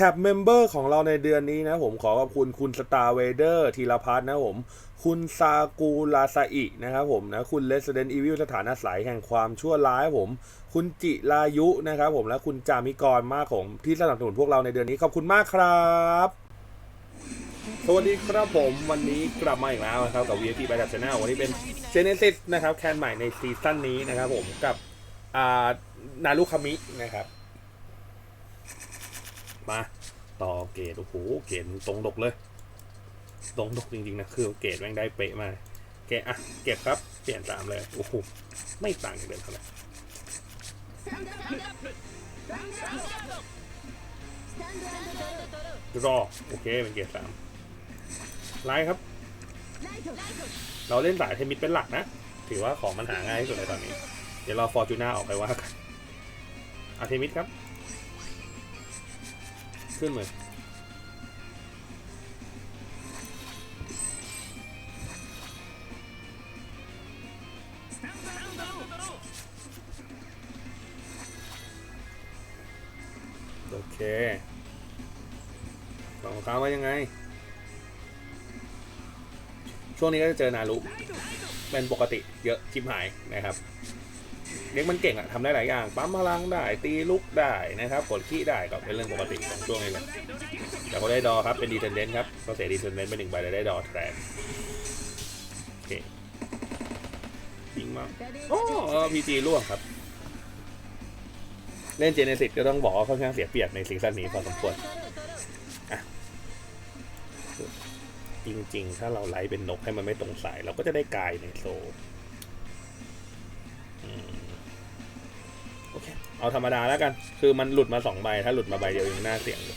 แท็บเมมเบอร์ของเราในเดือนนี้นะผมขอขอบคุณคุณสตาร์เวเดอร์ธีรพัฒน์นะผม คุณซากูลาซาอินะครับผมนะคุณ Resident Evil สถานอายแห่งความชั่วร้ายผม คุณจิรายุนะครับผมและคุณจามิกรมากของที่สนับสนุนพวกเราในเดือนนี้ขอบคุณมากครับสวัสดีครับผมวันนี้กลับมาอีกแล้วนะครับกับ VIP by Tab Channel วันนี้เป็น Genesis นะครับแคนใหม่ในซีซั่นนี้นะครับผมกับอานารุคามินะครับ มา ต่อเกรดโอ้โหเกรดตรงดกเลย ตรงดกจริงๆนะคือเกรดแม่งได้เป๊ะมากเกรดอะเก็บครับเปลี่ยนสามเลยโอ้โหไม่ต่างกเดิมเท่าไหร่รอโอเคเป็นเกรดสามไลท์ครับ เราเล่นสายเทมิดเป็นหลักนะ ถือว่าของมันหาง่ายที่สุดในตอนนี้ เดี๋ยวรอฟอร์จูน่าออกไปว่ากันอาเทมิดครับ ขึ้นมือโอเคสองค้าว่ายังไง ช่วงนี้ก็จะเจอนารุเป็นปกติเยอะชิมหายนะครับ เด็กมันเก่งอะทำได้หลายอย่าง ปั๊มพลังได้ ตีลุกได้นะครับ กดขี้ได้ก็เป็นเรื่องปกติของช่วงนี้แหละแต่เขาได้ดอครับ เป็นดีเทนเดนครับก็เสียดีเทนเดนไปหนึ่งใบเลยได้ดอแทนโอเคยิงมากโอ้พีจีร่วงครับ เล่นเจเนซิสก็ต้องบอกว่าค่อนข้างเสียเปรียบในซีซั่นนี้พอสมควรจริง ๆ ถ้าเราไล่เป็นนกให้มันไม่ตรงสาย เราก็จะได้กายในโซ เอาธรรมดาแล้วกัน คือมันหลุดมาสองใบ ถ้าหลุดมาใบเดียวยังน่าเสี่ยงอยู่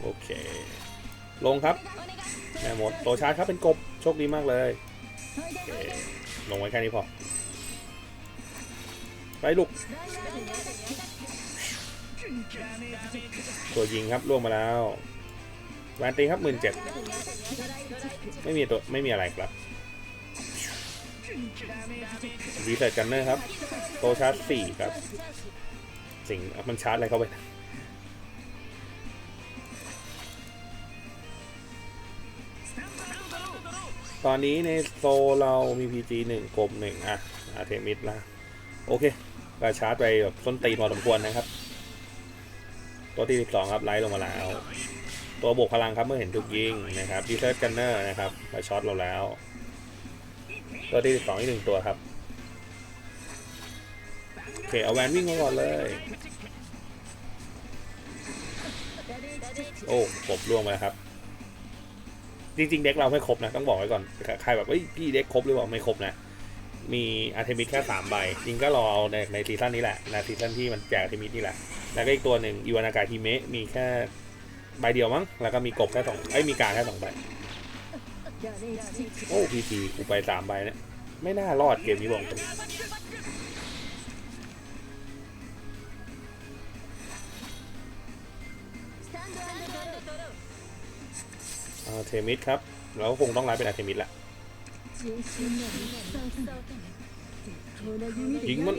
โอเค ลงครับแม่หมดโตชาร์จครับเป็นกบ โชคดีมากเลยเลงไว้แค่นี้พอ ไปลูก ตัวยิงครับล่วงมาแล้วแวนตีครับหมื่นเจ็ดไม่มีตัว ไม่มีอะไรครับ รีเสิร์ชกันเนอร์ครับ โตชาร์จสี่ครับ สิ่งมันชาร์จอะไรเข้าไปตอนนี้ในโซเรามี PG หนึ่งกลมหนึ่งอะอาเทมิดละโอเคก็ชาร์จไปแบบส้นตีนพอสมควรนะครับ ตัวที่ 12 ครับ ไลท์ลงมาแล้ว ตัวบวกพลังครับเมื่อเห็นถูกยิงนะครับดีเซอร์กันเนอร์นะครับมาช็อตเราแล้ว ตัวที่12อีกหนึ่งตัวครับ โอเค เอาแวนวิ่งมาก่อนเลย โอ้ครบล่วงไปแล้วครับ จริง ๆ เด็กเราไม่ครบนะ ต้องบอกไว้ก่อน ใครแบบเฮ้ยพี่เด็กครบหรือเปล่าไม่ครบนะ มีอาร์เทมิสแค่สามใบ จริงก็รอเอาในในซีซั่นนี้แหละในซีซั่นที่มันแจกอาร์เทมิสนี่แหละ แล้วก็อีกตัวหนึ่งอีวานากาฮิเมะมีแค่ใบเดียวมั้ง แล้วก็มีกบแค่สองไอ้มีกาแค่สองใบ โอ้พีทีกูไปสามใบเนี่ยไม่น่ารอดเกมนี้บอกตรงเทมิสครับแล้วคงต้องไล่เป็นอาเทมิสแหละยิงมัน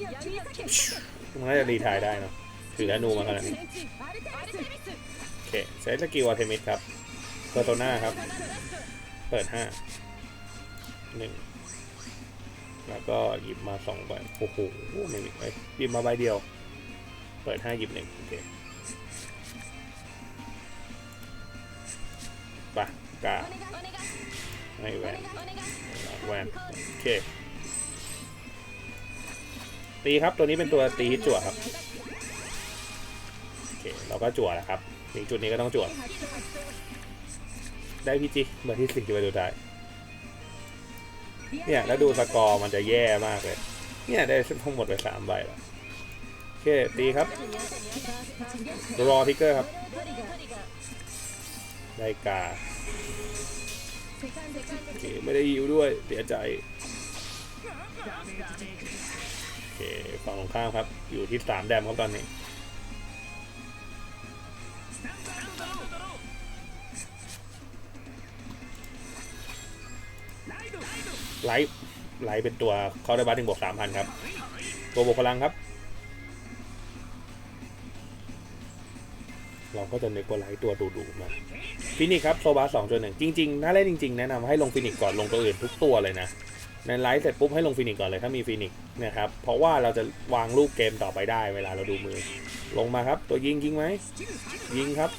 มันน่าจะรีทายได้เนาะถืออนูมาขนาดนี้โอเคใช้สกิลอาร์เทมิสครับเปอร์โตนาครับ ปิดห้าหนึ่งแล้วก็หยิบมาสองใบโอ้โหไม่มีไอ้หยิบมาใบเดียว เปิดห้าหยิบหนึ่งโอเคไปะกาให้แหวนแหวนโอเค ตีครับตัวนี้เป็นตัวตีฮิตจั่วครับโอเคเราก็จั่วแล้วครับถึงจุดนี้ก็ต้องจั่ว ได้พีจีเบอร์ที่สี่ไปดูได้เนี่ยแล้วดูสกอร์มันจะแย่มากเลย เนี่ยได้ทั้งหมดไปสามใบแล้วโอเคตีครับรอทิกเกอร์ครับ ได้กาโอเคไม่ได้ยิวด้วยเสียใจโอเคฝั่งตรงข้ามครับ อยู่ที่สามแดมครับตอนนี้ ไลท์ไลท์เป็นตัวเขาได้บัตถึงบวกสามพันครับ ตัวบวกพลังครับ เราก็จะเนโกไลท์ตัวดูๆมาฟินิกครับโซบาสองจุดหนึ่งจริงๆ ถ้าเล่นจริงๆ แนะนำให้ลงฟินิกก่อนลงตัวอื่นทุกตัวเลยนะในไลฟ์เสร็จปุ๊บให้ลงฟินิกก่อนเลยถ้ามีฟินิกนะครับ เพราะว่าเราจะวางลูกเกมต่อไปได้เวลาเราดูมือ ลงมาครับ ตัวยิงยิงไหมยิงครับ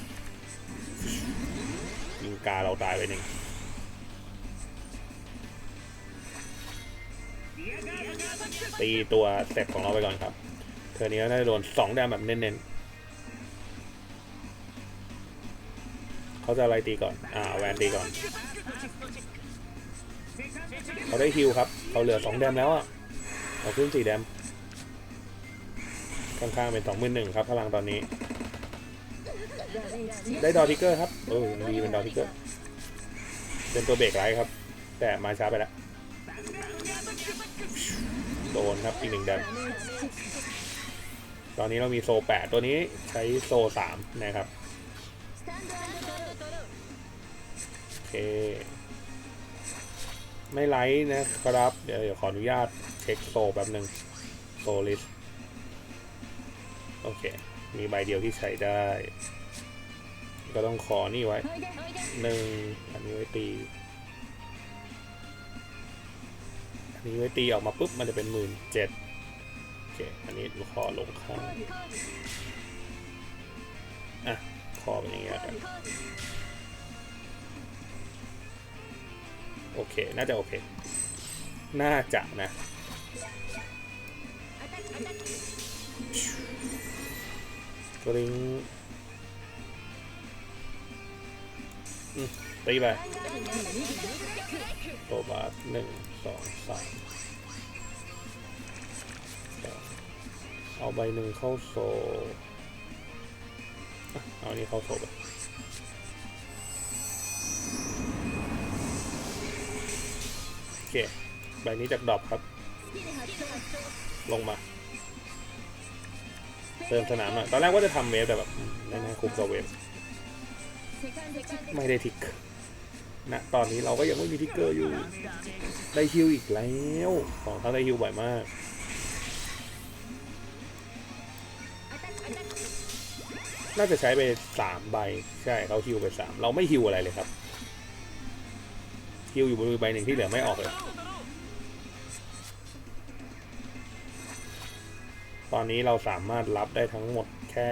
ยิงกาเราตายไปหนึ่ง ตีตัวสเต็ปของเราไปก่อนครับ เธอนี้น่าจะโดนสองแดมแบบเน้นๆเขาจะอะไรตีก่อน อ่าแวนตีก่อน เขาได้ฮิวครับ เขาเหลือสองแดมแล้วอะเขาขึ้นสี่แดมข้างๆเป็นสองหมื่นหนึ่งครับพลังตอนนี้ ได้ดอทิกเกอร์ครับ เออดีเป็นดอทิกเกอร์ เป็นตัวเบรกไลท์ครับ แต่มาช้าไปแล้ว โดนครับอีกหนึ่งแดมตอนนี้เรามีโซแปดตัวนี้ใช้โซสามนะครับ โอเค ไม่ไลท์นะครับเดี๋ยวเดี๋ยวขออนุญาตเช็คโซแป๊บหนึ่งโซลิสโอเค มีใบเดียวที่ใช้ได้ ก็ต้องขอนี่ไว้หนึ่งอันนี้ไว้ตี นนี้ไว้ตีออกมาปุ๊บมันจะเป็นหมื่นเจ็ดโอเค อันนี้ขอลงข้างอะขอเป็นอย่างเงี้ยกันโอเค น่าจะโอเค น่าจะนะกริงอืม ตีไปตัวบาทหนึ่งสองสามเอาใบหนึ่งเข้าโซ่เอาอันนี้เข้าโซไปโอเคใบนี้จากดรอปครับ ลงมาเติมสนามหน่อย ตอนแรกว่าจะทำเวฟแต่แบบไม่น่าคุ้มกับเวฟ ไม่ได้ทิก นะตอนนี้เราก็ยังไม่มีทิกเกอร์อยู่ ได้ฮิวอีกแล้วของเขาได้ฮิวบ่อยมากน่าจะใช้ไปสามใบ ใช่เขาฮิวไปสามเราไม่ฮิวอะไรเลยครับฮิวอยู่บนมือใบหนึ่งที่เหลือไม่ออกเลย ตอนนี้เราสามารถรับได้ทั้งหมดแค่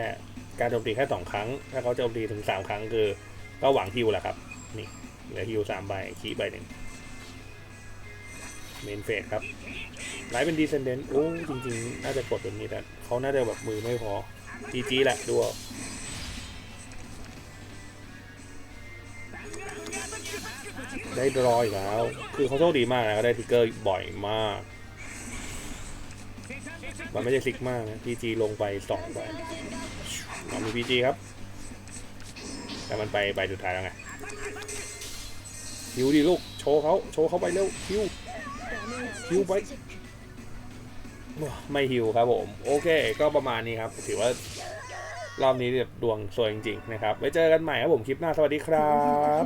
การโจมตีแค่สองครั้ง ถ้าเขาโจมตีถึงสามครั้งคือ ก็หวังฮิวแหละครับ นี่ เหลือฮิวสามใบคีใบหนึ่งเมนเฟสครับไลฟ์เป็นดีเซนเดนต์โอ้จริงๆ น่าจะกดแบบนี้แต่เขาน่าจะแบบมือไม่พอจีจีแหละดูได้รอยแล้ว คือเขาโชคดีมากนะก็ได้ทิกเกอร์บ่อยมาก มันไม่ใช่ซิกมากนะ PG ลงไปสองใบเอามี PG ครับ แต่มันไปใบสุดท้ายแล้วไง คิวดิลูก โชว์เขาโชว์เขาไปเร็วคิวคิวไปไม่ฮิวครับผม โอเค ก็ประมาณนี้ครับ ถือว่ารอบนี้แบบดวงสวยจริงๆนะครับ ไว้เจอกันใหม่ครับผมคลิปหน้าสวัสดีครับ